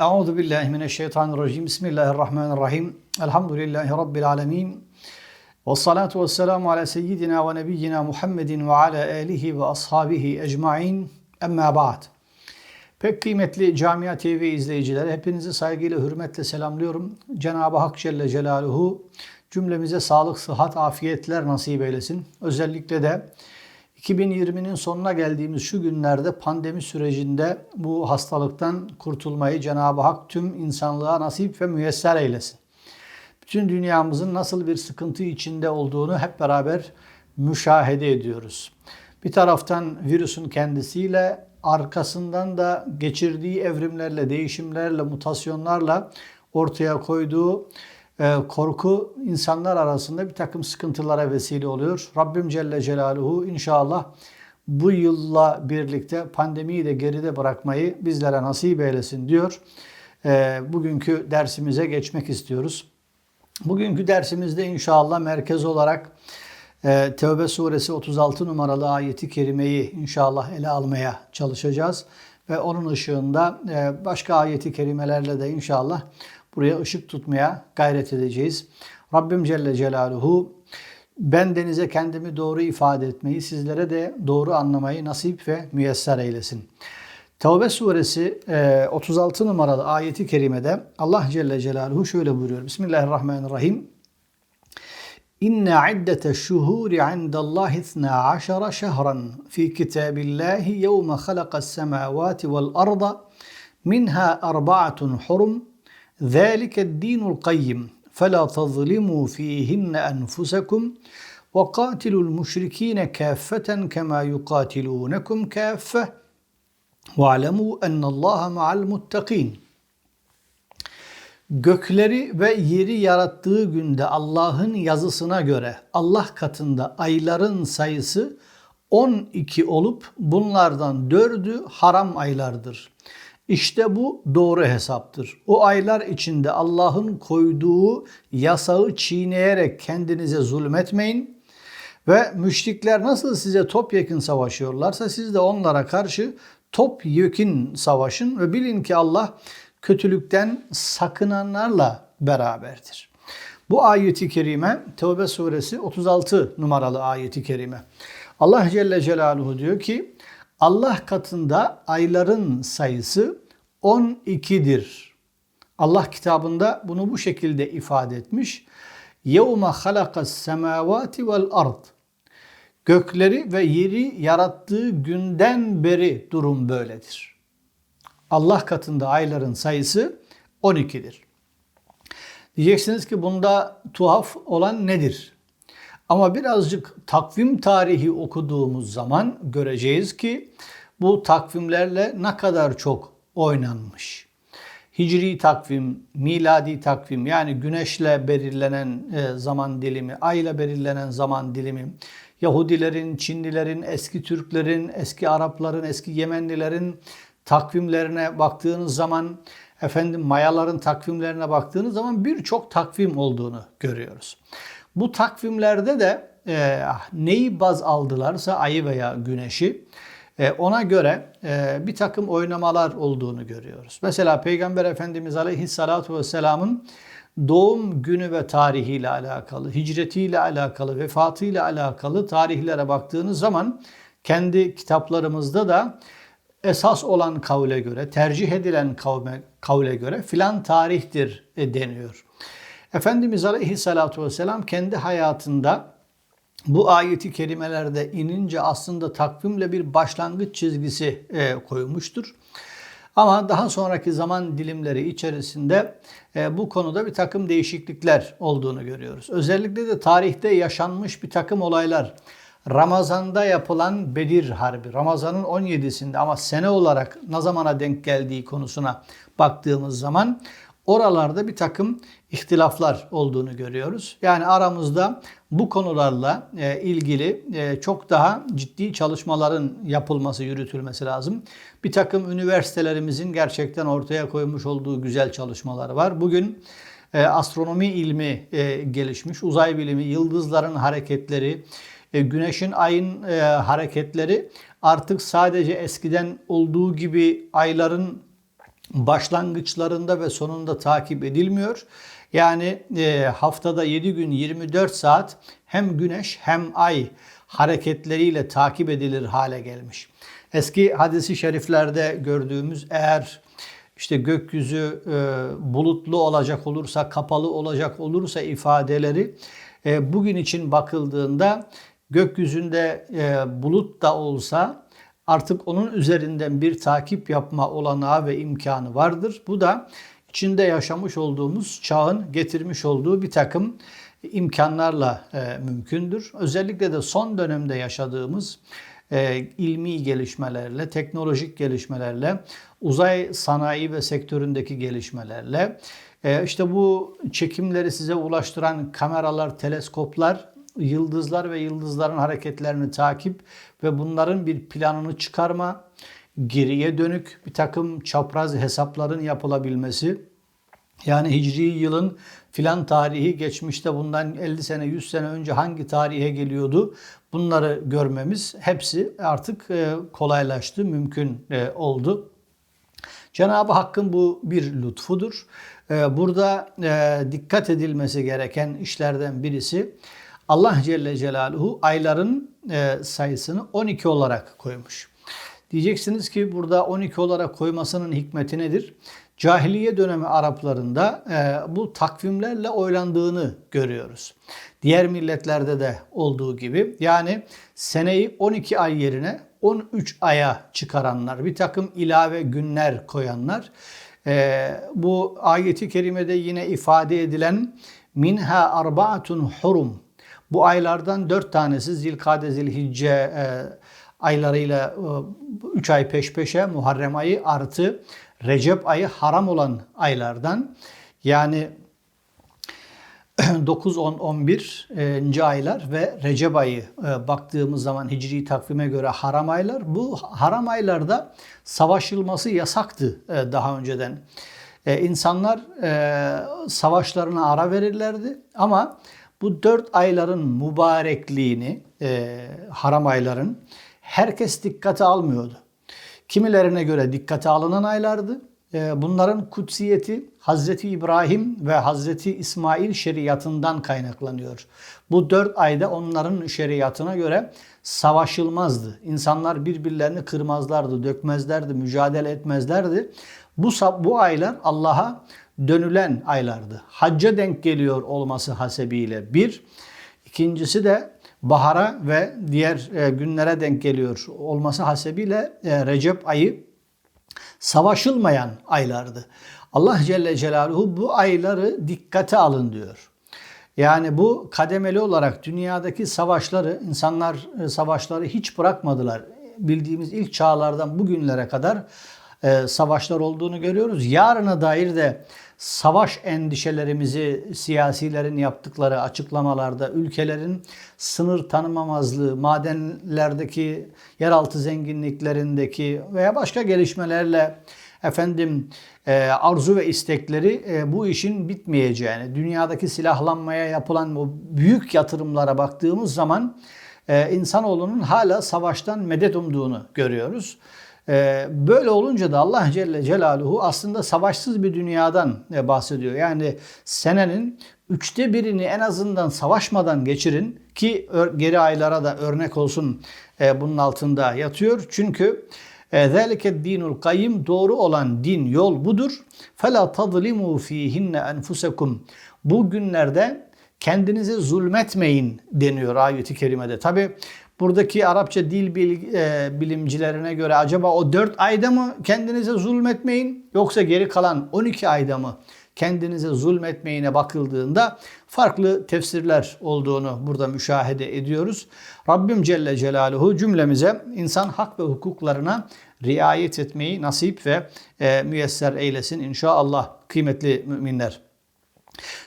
Euzu billahi mineşşeytanirracim. Bismillahirrahmanirrahim. Elhamdülillahi rabbil alamin. Ve salatu ve selamu ala seyyidina ve nebiyyina Muhammedin ve ala alihi ve ashabihi ecmain. Emma ba'd. Pek kıymetli Camia TV izleyicileri hepinizi saygıyla hürmetle selamlıyorum. Cenab-ı Hak Celle Celaluhu cümlemize sağlık, sıhhat, afiyetler nasip eylesin. Özellikle de 2020'nin sonuna geldiğimiz şu günlerde pandemi sürecinde bu hastalıktan kurtulmayı Cenab-ı Hak tüm insanlığa nasip ve müyesser eylesin. Bütün dünyamızın nasıl bir sıkıntı içinde olduğunu hep beraber müşahede ediyoruz. Bir taraftan virüsün kendisiyle arkasından da geçirdiği evrimlerle, değişimlerle, mutasyonlarla ortaya koyduğu korku insanlar arasında bir takım sıkıntılara vesile oluyor. Rabbim Celle Celaluhu inşallah bu yılla birlikte pandemiyi de geride bırakmayı bizlere nasip eylesin diyor. E, bugünkü dersimize geçmek istiyoruz. Bugünkü dersimizde inşallah merkez olarak e, Tevbe suresi 36 numaralı ayeti kerimeyi inşallah ele almaya çalışacağız. Ve onun ışığında başka ayeti kerimelerle de inşallah buraya ışık tutmaya gayret edeceğiz. Rabbim Celle Celaluhu ben denize kendimi doğru ifade etmeyi, sizlere de doğru anlamayı nasip ve müyesser eylesin. Tevbe suresi 36 numaralı ayeti kerimede Allah Celle Celaluhu şöyle buyuruyor. Bismillahirrahmanirrahim. İnne iddete şuhuri indallahi 12 şehran fi kitabillahi yevme halakas semavati vel arda minha arba'atun hurum ذَٰلِكَ الدِّينُ الْقَيِّمُ فَلَا تَظْلِمُوا ف۪يهِنَّ أَنْفُسَكُمْ وَقَاتِلُوا الْمُشْرِك۪ينَ كَافَّةً كَمَا يُقَاتِلُونَكُمْ كَافَّةً وَاعْلَمُوا أَنَّ اللّٰهَ مَعَ الْمُتَّقِينَ Gökleri ve yeri yarattığı günde Allah'ın yazısına göre Allah katında ayların sayısı 12 olup bunlardan 4'ü haram aylardır. İşte bu doğru hesaptır. O aylar içinde Allah'ın koyduğu yasağı çiğneyerek kendinize zulmetmeyin. Ve müşrikler nasıl size topyekun savaşıyorlarsa siz de onlara karşı topyekun savaşın ve bilin ki Allah kötülükten sakınanlarla beraberdir. Bu ayeti kerime Tevbe suresi 36 numaralı ayeti kerime. Allah Celle Celaluhu diyor ki Allah katında ayların sayısı 12'dir. Allah kitabında bunu bu şekilde ifade etmiş. يَوْمَ خَلَقَ السَّمَاوَاتِ وَالْأَرْضِ Gökleri ve yeri yarattığı günden beri durum böyledir. Allah katında ayların sayısı 12'dir. Diyeceksiniz ki bunda tuhaf olan nedir? Ama birazcık takvim tarihi okuduğumuz zaman göreceğiz ki bu takvimlerle ne kadar çok oynanmış. Hicri takvim, miladi takvim yani güneşle belirlenen e, zaman dilimi, ayla belirlenen zaman dilimi, Yahudilerin, Çinlilerin, eski Türklerin, eski Arapların, eski Yemenlilerin takvimlerine baktığınız zaman efendim Mayaların takvimlerine baktığınız zaman birçok takvim olduğunu görüyoruz. Bu takvimlerde de e, neyi baz aldılarsa ayı veya güneşi e, ona göre e, bir takım oynamalar olduğunu görüyoruz. Mesela Peygamber Efendimiz Aleyhisselatü Vesselam'ın doğum günü ve tarihiyle alakalı, hicretiyle alakalı, vefatıyla alakalı tarihlere baktığınız zaman kendi kitaplarımızda da esas olan kavle göre, tercih edilen kavme, kavle göre filan tarihtir e, deniyor. Efendimiz Aleyhisselatü Vesselam kendi hayatında bu ayeti kerimelerde inince aslında takvimle bir başlangıç çizgisi e, koymuştur. Ama daha sonraki zaman dilimleri içerisinde e, bu konuda bir takım değişiklikler olduğunu görüyoruz. Özellikle de tarihte yaşanmış bir takım olaylar. Ramazan'da yapılan Bedir Harbi, Ramazan'ın 17'sinde ama sene olarak ne zamana denk geldiği konusuna baktığımız zaman oralarda bir takım ihtilaflar olduğunu görüyoruz. Yani aramızda bu konularla e, ilgili e, çok daha ciddi çalışmaların yapılması, yürütülmesi lazım. Bir takım üniversitelerimizin gerçekten ortaya koymuş olduğu güzel çalışmalar var. Bugün e, astronomi ilmi gelişmiş, uzay bilimi, yıldızların hareketleri, güneşin, ayın hareketleri artık sadece eskiden olduğu gibi ayların başlangıçlarında ve sonunda takip edilmiyor. Yani e, haftada 7 gün 24 saat hem güneş hem ay hareketleriyle takip edilir hale gelmiş. Eski hadisi şeriflerde gördüğümüz eğer işte gökyüzü e, bulutlu olacak olursa, kapalı olacak olursa ifadeleri e, bugün için bakıldığında gökyüzünde bulut da olsa artık onun üzerinden bir takip yapma olanağı ve imkanı vardır. Bu da içinde yaşamış olduğumuz çağın getirmiş olduğu bir takım imkanlarla e, mümkündür. Özellikle de son dönemde yaşadığımız e, ilmi gelişmelerle, teknolojik gelişmelerle, uzay sanayi ve sektöründeki gelişmelerle, e, işte bu çekimleri size ulaştıran kameralar, teleskoplar, yıldızlar ve yıldızların hareketlerini takip ve bunların bir planını çıkarma, geriye dönük bir takım çapraz hesapların yapılabilmesi, yani hicri yılın filan tarihi geçmişte bundan 50 sene 100 sene önce hangi tarihe geliyordu bunları görmemiz hepsi artık e, kolaylaştı, mümkün e, oldu. Cenab-ı Hakk'ın bu bir lütfudur. E, burada dikkat edilmesi gereken işlerden birisi Allah Celle Celaluhu ayların sayısını 12 olarak koymuş. Diyeceksiniz ki burada 12 olarak koymasının hikmeti nedir? Cahiliye dönemi Araplarında e, bu takvimlerle oylandığını görüyoruz. Diğer milletlerde de olduğu gibi yani seneyi 12 ay yerine 13 aya çıkaranlar, bir takım ilave günler koyanlar. E, bu ayeti kerimede yine ifade edilen minha arbaatun hurum. Bu aylardan dört tanesi Zilkade, Zilhicce e, aylarıyla 3 e, ay peş peşe Muharrem ayı artı Recep ayı haram olan aylardan yani 9, 10, 11. aylar ve Recep ayı e, baktığımız zaman hicri takvime göre haram aylar. Bu haram aylarda savaşılması yasaktı e, daha önceden. E, insanlar savaşlarına ara verirlerdi ama bu dört ayların mübarekliğini, haram ayların herkes dikkate almıyordu. Kimilerine göre dikkate alınan aylardı. Ee, bunların kutsiyeti Hazreti İbrahim ve Hazreti İsmail şeriatından kaynaklanıyor. Bu dört ayda onların şeriatına göre savaşılmazdı. İnsanlar birbirlerini kırmazlardı, dökmezlerdi, mücadele etmezlerdi. Bu, bu aylar Allah'a dönülen aylardı. Hacca denk geliyor olması hasebiyle bir. İkincisi de bahara ve diğer e, günlere denk geliyor olması hasebiyle e, Recep ayı savaşılmayan aylardı. Allah Celle Celaluhu bu ayları dikkate alın diyor. Yani bu kademeli olarak dünyadaki savaşları, insanlar e, savaşları hiç bırakmadılar. Bildiğimiz ilk çağlardan bugünlere kadar savaşlar olduğunu görüyoruz. Yarına dair de savaş endişelerimizi siyasilerin yaptıkları açıklamalarda ülkelerin sınır tanımamazlığı, madenlerdeki yeraltı zenginliklerindeki veya başka gelişmelerle efendim e, arzu ve istekleri e, bu işin bitmeyeceğini, dünyadaki silahlanmaya yapılan bu büyük yatırımlara baktığımız zaman e, insanoğlunun hala savaştan medet umduğunu görüyoruz. Ee, böyle olunca da Allah Celle Celaluhu aslında savaşsız bir dünyadan e, bahsediyor. Yani senenin üçte birini en azından savaşmadan geçirin ki geri aylara da örnek olsun e, bunun altında yatıyor. Çünkü ذَٰلِكَ dinul kayyim doğru olan din yol budur. فَلَا تَظْلِمُوا ف۪يهِنَّ أَنْفُسَكُمْ Bu günlerde kendinize zulmetmeyin deniyor ayeti kerimede. Tabi buradaki Arapça dil e, bilimcilerine göre acaba o 4 ayda mı kendinize zulmetmeyin yoksa geri kalan 12 ayda mı kendinize zulmetmeyine bakıldığında farklı tefsirler olduğunu burada müşahede ediyoruz. Rabbim Celle Celaluhu cümlemize insan hak ve hukuklarına riayet etmeyi nasip ve e, müyesser eylesin inşallah kıymetli müminler.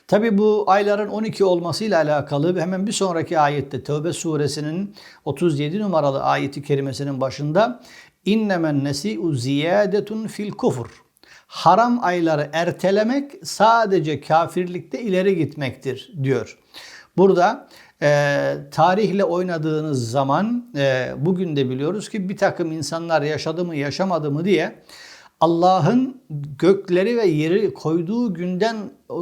Tabi bu ayların 12 olmasıyla alakalı hemen bir sonraki ayette Tevbe suresinin 37 numaralı ayeti kerimesinin başında innemen nesi'u ziyadetun fil kufur. Haram ayları ertelemek sadece kafirlikte ileri gitmektir diyor. Burada e, tarihle oynadığınız zaman e, bugün de biliyoruz ki bir takım insanlar yaşadı mı yaşamadı mı diye Allah'ın gökleri ve yeri koyduğu günden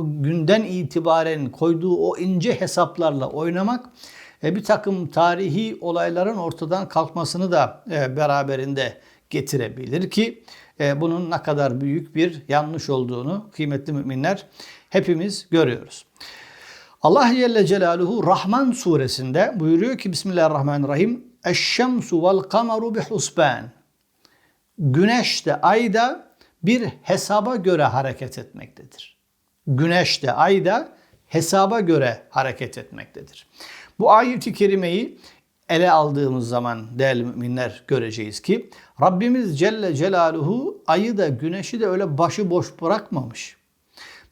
günden itibaren koyduğu o ince hesaplarla oynamak e, bir takım tarihi olayların ortadan kalkmasını da e, beraberinde getirebilir ki e, bunun ne kadar büyük bir yanlış olduğunu kıymetli müminler hepimiz görüyoruz. Allah Celle Celaluhu Rahman suresinde buyuruyor ki Bismillahirrahmanirrahim Eşşemsu vel kameru bihusban Güneş de ay da bir hesaba göre hareket etmektedir. Güneş de ay da hesaba göre hareket etmektedir. Bu ayet-i kerimeyi ele aldığımız zaman değerli müminler göreceğiz ki Rabbimiz Celle Celaluhu ayı da güneşi de öyle başıboş bırakmamış.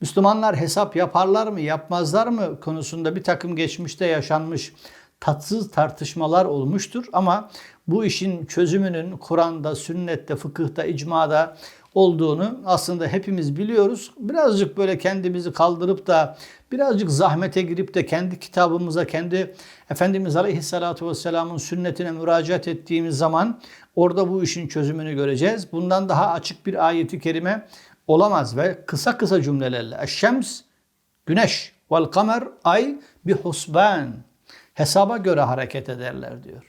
Müslümanlar hesap yaparlar mı yapmazlar mı konusunda bir takım geçmişte yaşanmış tatsız tartışmalar olmuştur ama bu işin çözümünün Kur'an'da, sünnette, fıkıhta, icmada olduğunu aslında hepimiz biliyoruz. Birazcık böyle kendimizi kaldırıp da birazcık zahmete girip de kendi kitabımıza, kendi Efendimiz Aleyhisselatü Vesselam'ın sünnetine müracaat ettiğimiz zaman orada bu işin çözümünü göreceğiz. Bundan daha açık bir ayeti kerime olamaz ve kısa kısa cümlelerle Eşşems, güneş, vel kamer, ay bir husban hesaba göre hareket ederler diyor.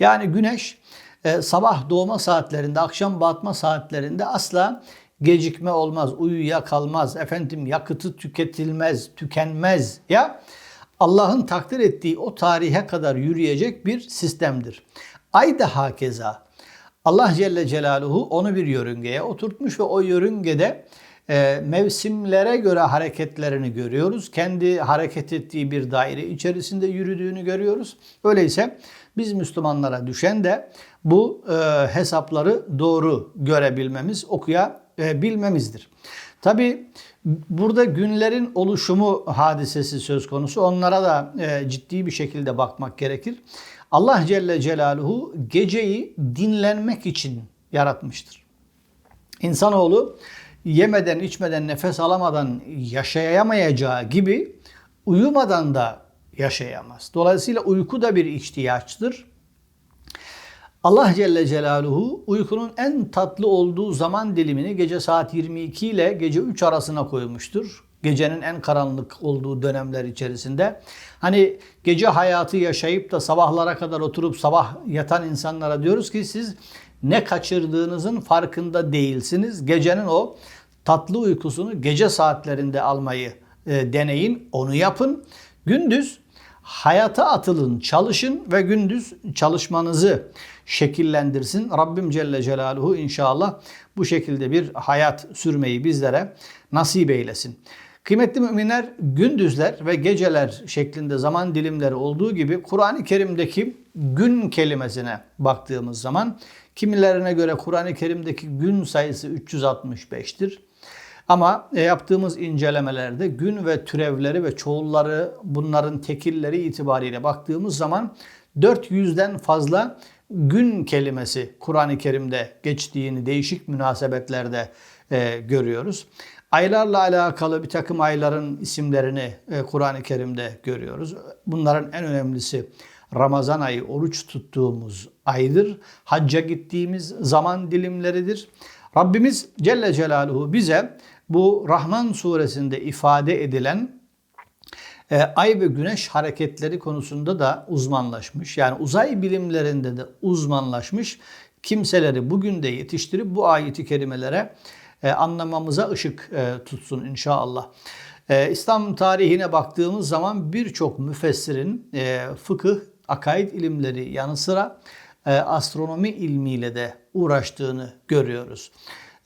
Yani güneş e, sabah doğma saatlerinde, akşam batma saatlerinde asla gecikme olmaz, uyuya kalmaz, efendim yakıtı tüketilmez, tükenmez ya Allah'ın takdir ettiği o tarihe kadar yürüyecek bir sistemdir. Ay da hakeza. Allah Celle Celaluhu onu bir yörüngeye oturtmuş ve o yörüngede e, mevsimlere göre hareketlerini görüyoruz. Kendi hareket ettiği bir daire içerisinde yürüdüğünü görüyoruz. Öyleyse biz Müslümanlara düşen de bu e, hesapları doğru görebilmemiz, okuyabilmemizdir. Tabi burada günlerin oluşumu hadisesi söz konusu. Onlara da e, ciddi bir şekilde bakmak gerekir. Allah Celle Celaluhu geceyi dinlenmek için yaratmıştır. İnsanoğlu yemeden, içmeden, nefes alamadan yaşayamayacağı gibi uyumadan da yaşayamaz. Dolayısıyla uyku da bir ihtiyaçtır. Allah Celle Celaluhu uykunun en tatlı olduğu zaman dilimini gece saat 22 ile gece 3 arasına koymuştur. Gecenin en karanlık olduğu dönemler içerisinde. Hani gece hayatı yaşayıp da sabahlara kadar oturup sabah yatan insanlara diyoruz ki siz ne kaçırdığınızın farkında değilsiniz. Gecenin o tatlı uykusunu gece saatlerinde almayı e, deneyin, onu yapın. Gündüz hayata atılın, çalışın ve gündüz çalışmanızı şekillendirsin. Rabbim Celle Celaluhu inşallah bu şekilde bir hayat sürmeyi bizlere nasip eylesin. Kıymetli müminler gündüzler ve geceler şeklinde zaman dilimleri olduğu gibi Kur'an-ı Kerim'deki gün kelimesine baktığımız zaman kimilerine göre Kur'an-ı Kerim'deki gün sayısı 365'tir. Ama e, yaptığımız incelemelerde gün ve türevleri ve çoğulları bunların tekilleri itibariyle baktığımız zaman 400'den fazla gün kelimesi Kur'an-ı Kerim'de geçtiğini değişik münasebetlerde e, görüyoruz. Aylarla alakalı bir takım ayların isimlerini e, Kur'an-ı Kerim'de görüyoruz. Bunların en önemlisi Ramazan ayı oruç tuttuğumuz aydır. Hacca gittiğimiz zaman dilimleridir. Rabbimiz Celle Celaluhu bize bu Rahman suresinde ifade edilen e, ay ve güneş hareketleri konusunda da uzmanlaşmış. Yani uzay bilimlerinde de uzmanlaşmış kimseleri bugün de yetiştirip bu ayeti kerimelere e, anlamamıza ışık e, tutsun inşallah. E, İslam tarihine baktığımız zaman birçok müfessirin e, fıkıh, akaid ilimleri yanı sıra e, astronomi ilmiyle de uğraştığını görüyoruz.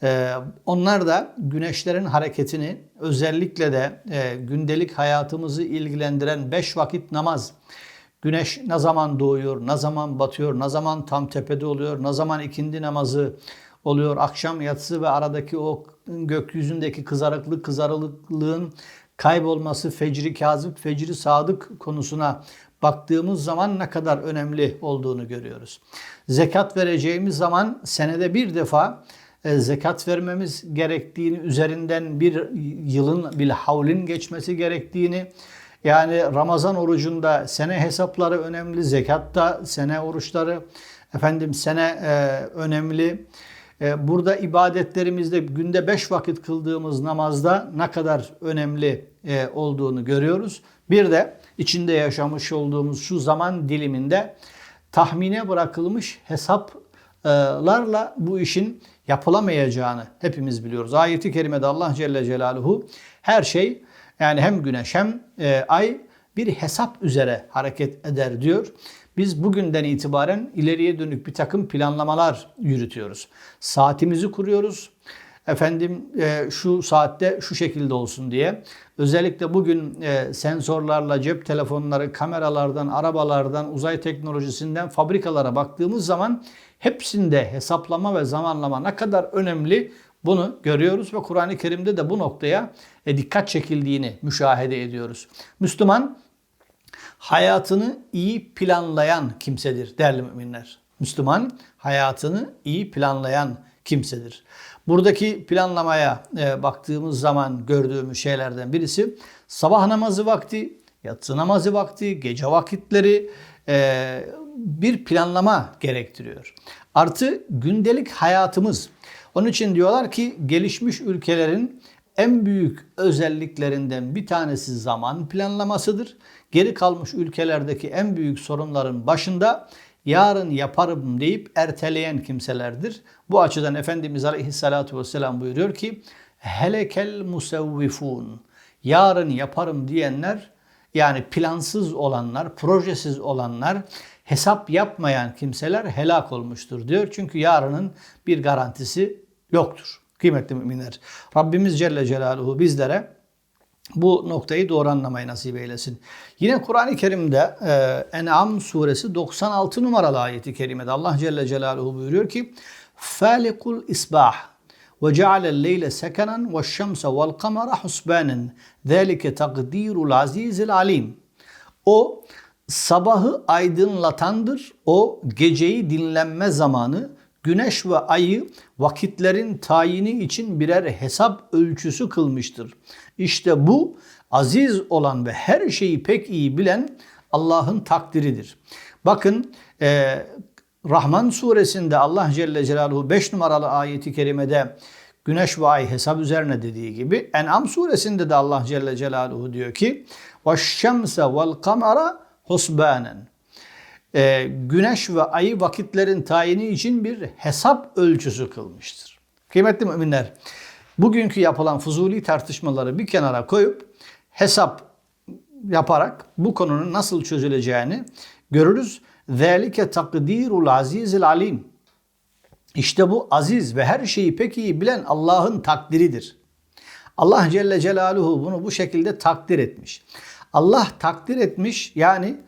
Ee, onlar da güneşlerin hareketini özellikle de e, gündelik hayatımızı ilgilendiren beş vakit namaz, güneş ne zaman doğuyor, ne zaman batıyor, ne zaman tam tepede oluyor, ne zaman ikindi namazı oluyor, akşam yatsı ve aradaki o gökyüzündeki kızarıklık, kızarıklığın kaybolması, fecri kazip, fecri sadık konusuna baktığımız zaman ne kadar önemli olduğunu görüyoruz. Zekat vereceğimiz zaman senede bir defa zekat vermemiz gerektiğini, üzerinden bir yılın, bir havlin geçmesi gerektiğini, yani Ramazan orucunda sene hesapları önemli, zekatta sene oruçları, efendim sene e, önemli. e, burada ibadetlerimizde günde beş vakit kıldığımız namazda ne kadar önemli e, olduğunu görüyoruz. Bir de içinde yaşamış olduğumuz şu zaman diliminde tahmine bırakılmış hesaplarla bu işin yapılamayacağını hepimiz biliyoruz. Ayeti kerimede Allah Celle Celaluhu her şey yani hem güneş hem e, ay bir hesap üzere hareket eder diyor. Biz bugünden itibaren ileriye dönük bir takım planlamalar yürütüyoruz. Saatimizi kuruyoruz. Efendim e, şu saatte şu şekilde olsun diye. Özellikle bugün e, sensörlerle cep telefonları, kameralardan, arabalardan, uzay teknolojisinden fabrikalara baktığımız zaman hepsinde hesaplama ve zamanlama ne kadar önemli bunu görüyoruz ve Kur'an-ı Kerim'de de bu noktaya e, dikkat çekildiğini müşahede ediyoruz. Müslüman hayatını iyi planlayan kimsedir değerli müminler. Müslüman hayatını iyi planlayan kimsedir. Buradaki planlamaya e, baktığımız zaman gördüğümüz şeylerden birisi sabah namazı vakti, yatsı namazı vakti, gece vakitleri e, bir planlama gerektiriyor. Artı gündelik hayatımız. Onun için diyorlar ki gelişmiş ülkelerin en büyük özelliklerinden bir tanesi zaman planlamasıdır. Geri kalmış ülkelerdeki en büyük sorunların başında yarın yaparım deyip erteleyen kimselerdir. Bu açıdan Efendimiz Aleyhisselatü Vesselam buyuruyor ki helekel musevvifun yarın yaparım diyenler yani plansız olanlar, projesiz olanlar, hesap yapmayan kimseler helak olmuştur diyor. Çünkü yarının bir garantisi yoktur. Kıymetli müminler. Rabbimiz Celle Celaluhu bizlere bu noktayı doğru anlamayı nasip eylesin. Yine Kur'an-ı Kerim'de e, En'am suresi 96 numaralı ayeti kerimede Allah Celle Celaluhu buyuruyor ki Falikul isbah ve cealel leyle sekenen ve şemse vel kamera husbanen zâlike takdirul azizil alim. O sabahı aydınlatandır. O geceyi dinlenme zamanı güneş ve ayı vakitlerin tayini için birer hesap ölçüsü kılmıştır. İşte bu aziz olan ve her şeyi pek iyi bilen Allah'ın takdiridir. Bakın e, Rahman suresinde Allah Celle Celaluhu 5 numaralı ayeti kerimede güneş ve ay hesap üzerine dediği gibi En'am suresinde de Allah Celle Celaluhu diyor ki وَالشَّمْسَ وَالْقَمَرَ حُسْبَانًا e, güneş ve ayı vakitlerin tayini için bir hesap ölçüsü kılmıştır. Kıymetli müminler, bugünkü yapılan fuzuli tartışmaları bir kenara koyup hesap yaparak bu konunun nasıl çözüleceğini görürüz. ذَٰلِكَ takdirul azizil alim. İşte bu aziz ve her şeyi pek iyi bilen Allah'ın takdiridir. Allah Celle Celaluhu bunu bu şekilde takdir etmiş. Allah takdir etmiş yani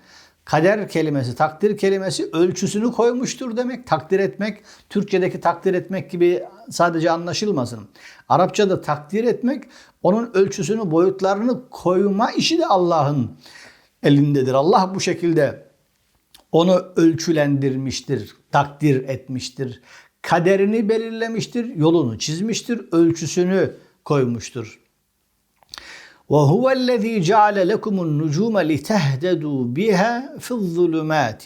Kader kelimesi, takdir kelimesi ölçüsünü koymuştur demek. Takdir etmek, Türkçedeki takdir etmek gibi sadece anlaşılmasın. Arapçada takdir etmek, onun ölçüsünü, boyutlarını koyma işi de Allah'ın elindedir. Allah bu şekilde onu ölçülendirmiştir, takdir etmiştir. Kaderini belirlemiştir, yolunu çizmiştir, ölçüsünü koymuştur. وهو الذي جعل لكم النجوم لتهتدوا بها في الظلمات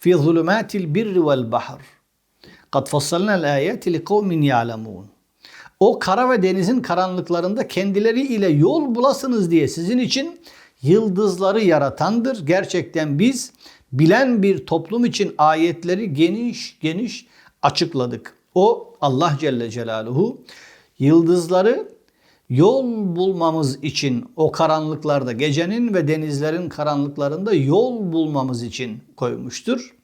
في ظلمات البر والبحر قد فصلنا الآيات لقوم يعلمون O kara ve denizin karanlıklarında kendileri ile yol bulasınız diye sizin için yıldızları yaratandır. Gerçekten biz bilen bir toplum için ayetleri geniş geniş açıkladık. O Allah Celle Celaluhu yıldızları yol bulmamız için o karanlıklarda gecenin ve denizlerin karanlıklarında yol bulmamız için koymuştur.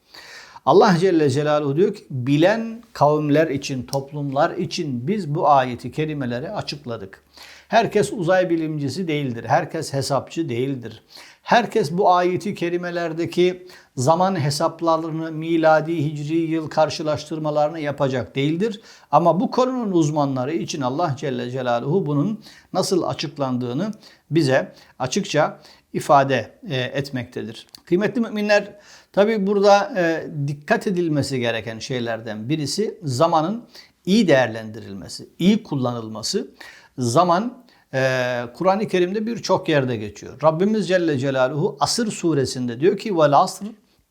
Allah Celle Celaluhu diyor ki bilen kavimler için, toplumlar için biz bu ayeti kerimeleri açıkladık. Herkes uzay bilimcisi değildir. Herkes hesapçı değildir. Herkes bu ayeti kerimelerdeki zaman hesaplarını, miladi, hicri yıl karşılaştırmalarını yapacak değildir. Ama bu konunun uzmanları için Allah Celle Celaluhu bunun nasıl açıklandığını bize açıkça ifade e, etmektedir. Kıymetli müminler, tabi burada e, dikkat edilmesi gereken şeylerden birisi zamanın iyi değerlendirilmesi, iyi kullanılması. Zaman ee, Kur'an-ı Kerim'de birçok yerde geçiyor. Rabbimiz Celle Celaluhu Asır suresinde diyor ki vel asr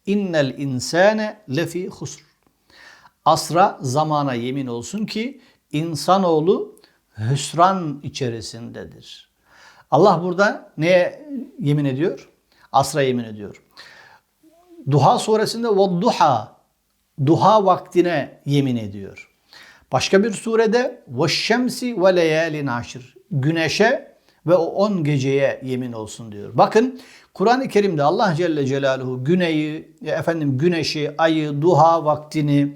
innel insane lefi husr. Asra zamana yemin olsun ki insanoğlu hüsran içerisindedir. Allah burada neye yemin ediyor? Asra yemin ediyor. Duha suresinde duha duha vaktine yemin ediyor. Başka bir surede veşşemsi ve leyalin aşır. Güneşe ve o on geceye yemin olsun diyor. Bakın Kur'an-ı Kerim'de Allah Celle Celaluhu güneyi, efendim güneşi, ayı, duha vaktini,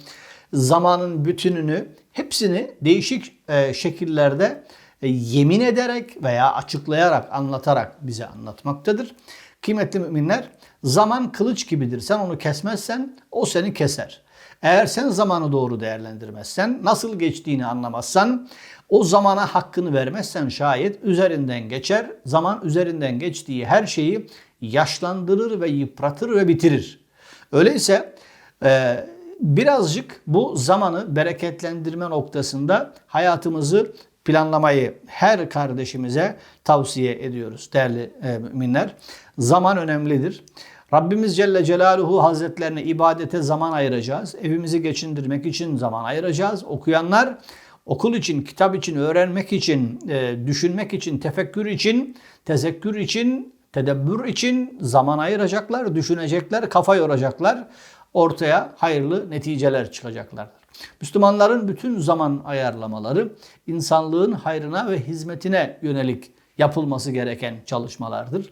zamanın bütününü hepsini değişik e, şekillerde e, yemin ederek veya açıklayarak, anlatarak bize anlatmaktadır. Kıymetli müminler, zaman kılıç gibidir. Sen onu kesmezsen o seni keser. Eğer sen zamanı doğru değerlendirmezsen, nasıl geçtiğini anlamazsan, o zamana hakkını vermezsen şayet üzerinden geçer. Zaman üzerinden geçtiği her şeyi yaşlandırır ve yıpratır ve bitirir. Öyleyse e, birazcık bu zamanı bereketlendirme noktasında hayatımızı planlamayı her kardeşimize tavsiye ediyoruz değerli e, müminler. Zaman önemlidir. Rabbimiz Celle Celaluhu Hazretlerine ibadete zaman ayıracağız. Evimizi geçindirmek için zaman ayıracağız. Okuyanlar okul için, kitap için, öğrenmek için, e, düşünmek için, tefekkür için, tezekkür için, tedebbür için zaman ayıracaklar, düşünecekler, kafa yoracaklar. Ortaya hayırlı neticeler çıkacaklardır. Müslümanların bütün zaman ayarlamaları insanlığın hayrına ve hizmetine yönelik yapılması gereken çalışmalardır.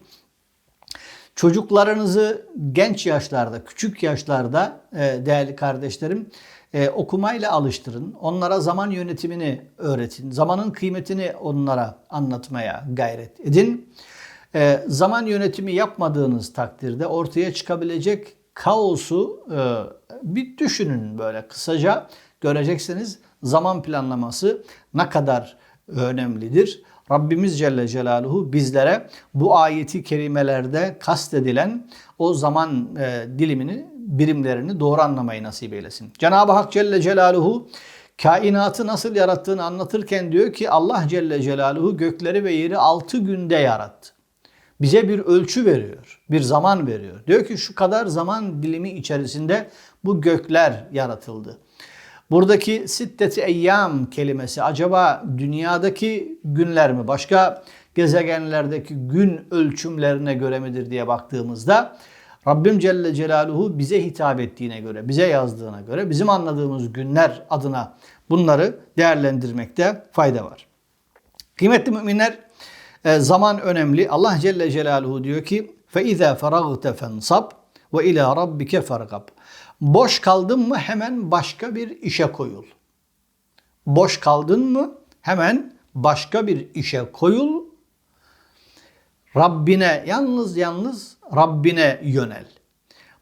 Çocuklarınızı genç yaşlarda, küçük yaşlarda e, değerli kardeşlerim e, okumayla alıştırın. Onlara zaman yönetimini öğretin. Zamanın kıymetini onlara anlatmaya gayret edin. E, zaman yönetimi yapmadığınız takdirde ortaya çıkabilecek kaosu bir düşünün böyle kısaca göreceksiniz. Zaman planlaması ne kadar önemlidir. Rabbimiz Celle Celaluhu bizlere bu ayeti kerimelerde kastedilen o zaman e, dilimini, birimlerini doğru anlamayı nasip eylesin. Cenab-ı Hak Celle Celaluhu kainatı nasıl yarattığını anlatırken diyor ki Allah Celle Celaluhu gökleri ve yeri 6 günde yarattı. Bize bir ölçü veriyor, bir zaman veriyor. Diyor ki şu kadar zaman dilimi içerisinde bu gökler yaratıldı. Buradaki siddeti eyyam kelimesi acaba dünyadaki günler mi başka gezegenlerdeki gün ölçümlerine göre midir diye baktığımızda Rabbim Celle Celaluhu bize hitap ettiğine göre, bize yazdığına göre bizim anladığımız günler adına bunları değerlendirmekte fayda var. Kıymetli müminler e, zaman önemli. Allah Celle Celaluhu diyor ki فَاِذَا فَرَغْتَ فَانْصَبْ وَاِلَى رَبِّكَ فَرْغَبْ Boş kaldın mı hemen başka bir işe koyul. Boş kaldın mı hemen başka bir işe koyul. Rabbine yalnız yalnız Rabbine yönel.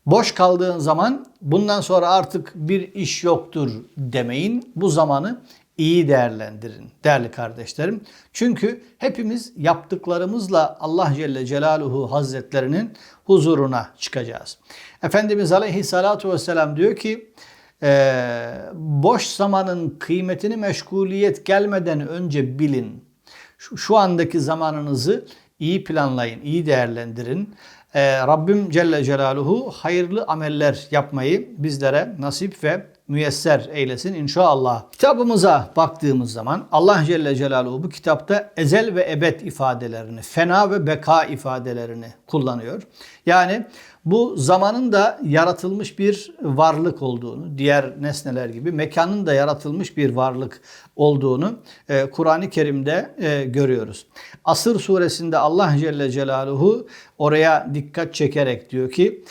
Boş kaldığın zaman bundan sonra artık bir iş yoktur demeyin. Bu zamanı iyi değerlendirin değerli kardeşlerim. Çünkü hepimiz yaptıklarımızla Allah Celle Celaluhu Hazretlerinin huzuruna çıkacağız. Efendimiz Aleyhissalatu Vesselam diyor ki e, boş zamanın kıymetini meşguliyet gelmeden önce bilin. Şu, şu andaki zamanınızı iyi planlayın, iyi değerlendirin. Ee, Rabbim Celle Celaluhu hayırlı ameller yapmayı bizlere nasip ve müyesser eylesin inşallah. Kitabımıza baktığımız zaman Allah Celle Celaluhu bu kitapta ezel ve ebed ifadelerini, fena ve beka ifadelerini kullanıyor. Yani bu zamanın da yaratılmış bir varlık olduğunu, diğer nesneler gibi mekanın da yaratılmış bir varlık olduğunu e, Kur'an-ı Kerim'de e, görüyoruz. Asır suresinde Allah Celle Celaluhu oraya dikkat çekerek diyor ki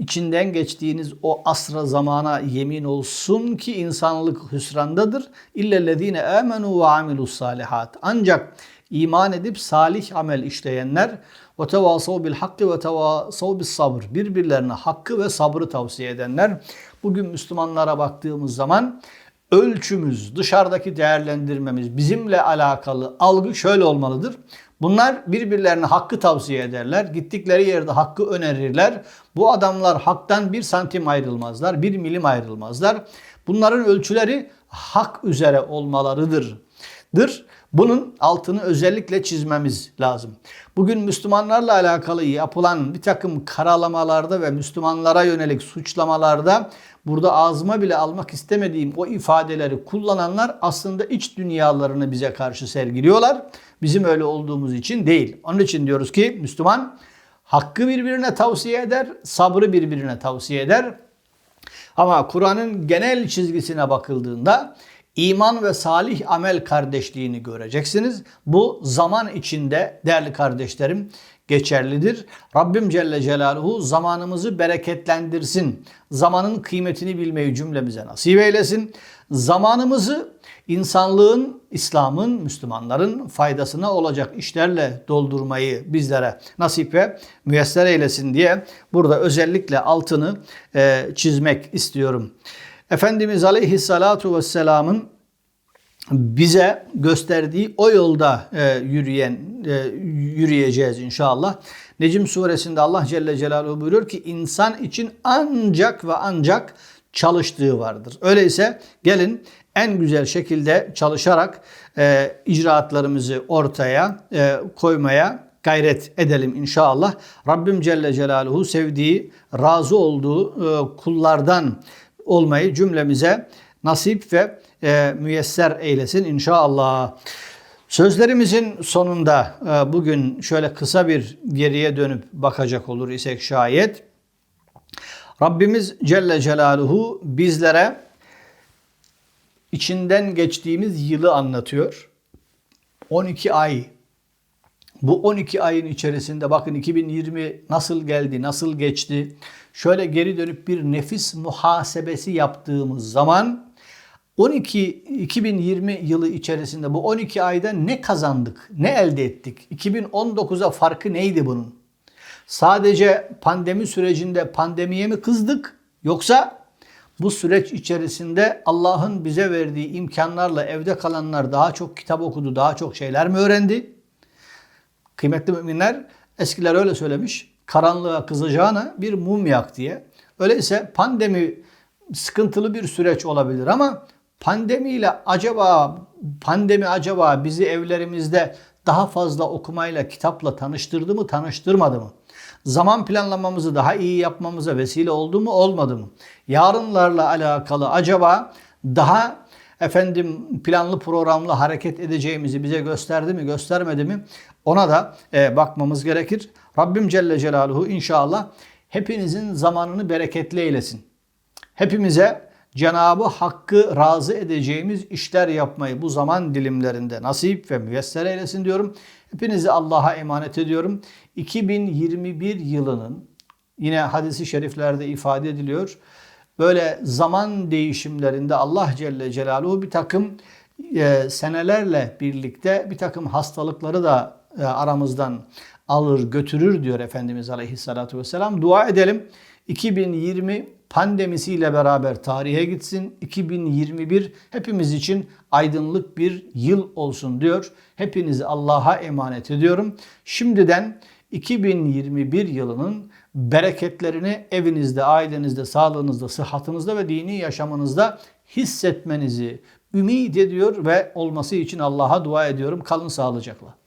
içinden geçtiğiniz o asra zamana yemin olsun ki insanlık hüsrandadır. İllellezine amenu ve amilus salihat. Ancak iman edip salih amel işleyenler ve tevasav bil hakkı ve tevasav bis sabr. Birbirlerine hakkı ve sabrı tavsiye edenler. Bugün Müslümanlara baktığımız zaman ölçümüz, dışarıdaki değerlendirmemiz, bizimle alakalı algı şöyle olmalıdır. Bunlar birbirlerine hakkı tavsiye ederler. Gittikleri yerde hakkı önerirler. Bu adamlar haktan bir santim ayrılmazlar, bir milim ayrılmazlar. Bunların ölçüleri hak üzere olmalarıdır. dır. Bunun altını özellikle çizmemiz lazım. Bugün Müslümanlarla alakalı yapılan bir takım karalamalarda ve Müslümanlara yönelik suçlamalarda burada ağzıma bile almak istemediğim o ifadeleri kullananlar aslında iç dünyalarını bize karşı sergiliyorlar. Bizim öyle olduğumuz için değil. Onun için diyoruz ki Müslüman hakkı birbirine tavsiye eder, sabrı birbirine tavsiye eder. Ama Kur'an'ın genel çizgisine bakıldığında iman ve salih amel kardeşliğini göreceksiniz. Bu zaman içinde değerli kardeşlerim geçerlidir. Rabbim Celle Celaluhu zamanımızı bereketlendirsin. Zamanın kıymetini bilmeyi cümlemize nasip eylesin. Zamanımızı insanlığın, İslam'ın, Müslümanların faydasına olacak işlerle doldurmayı bizlere nasip ve müyesser eylesin diye burada özellikle altını e, çizmek istiyorum. Efendimiz Aleyhissalatu Vesselam'ın bize gösterdiği o yolda e, yürüyen e, yürüyeceğiz inşallah. Necim suresinde Allah Celle Celaluhu buyuruyor ki insan için ancak ve ancak çalıştığı vardır. Öyleyse gelin en güzel şekilde çalışarak e, icraatlarımızı ortaya e, koymaya gayret edelim inşallah. Rabbim Celle Celaluhu sevdiği, razı olduğu e, kullardan olmayı cümlemize nasip ve e, müyesser eylesin inşallah. Sözlerimizin sonunda e, bugün şöyle kısa bir geriye dönüp bakacak olur isek şayet Rabbimiz Celle Celaluhu bizlere içinden geçtiğimiz yılı anlatıyor. 12 ay. Bu 12 ayın içerisinde bakın 2020 nasıl geldi, nasıl geçti. Şöyle geri dönüp bir nefis muhasebesi yaptığımız zaman 12 2020 yılı içerisinde bu 12 ayda ne kazandık, ne elde ettik? 2019'a farkı neydi bunun? Sadece pandemi sürecinde pandemiye mi kızdık yoksa bu süreç içerisinde Allah'ın bize verdiği imkanlarla evde kalanlar daha çok kitap okudu, daha çok şeyler mi öğrendi? Kıymetli müminler eskiler öyle söylemiş. Karanlığa kızacağına bir mum yak diye. Öyleyse pandemi sıkıntılı bir süreç olabilir ama pandemiyle acaba pandemi acaba bizi evlerimizde daha fazla okumayla, kitapla tanıştırdı mı, tanıştırmadı mı? Zaman planlamamızı daha iyi yapmamıza vesile oldu mu, olmadı mı? Yarınlarla alakalı acaba daha efendim planlı programlı hareket edeceğimizi bize gösterdi mi, göstermedi mi? Ona da e, bakmamız gerekir. Rabbim Celle Celaluhu inşallah hepinizin zamanını bereketli eylesin. Hepimize Cenabı Hakk'ı razı edeceğimiz işler yapmayı bu zaman dilimlerinde nasip ve müyesser eylesin diyorum. Hepinizi Allah'a emanet ediyorum. 2021 yılının yine hadisi şeriflerde ifade ediliyor. Böyle zaman değişimlerinde Allah Celle Celaluhu bir takım e, senelerle birlikte bir takım hastalıkları da e, aramızdan alır götürür diyor Efendimiz Aleyhisselatü Vesselam. Dua edelim. 2020 pandemisiyle beraber tarihe gitsin. 2021 hepimiz için aydınlık bir yıl olsun diyor. Hepinizi Allah'a emanet ediyorum. Şimdiden 2021 yılının bereketlerini evinizde, ailenizde, sağlığınızda, sıhhatınızda ve dini yaşamınızda hissetmenizi ümit ediyor ve olması için Allah'a dua ediyorum. Kalın sağlıcakla.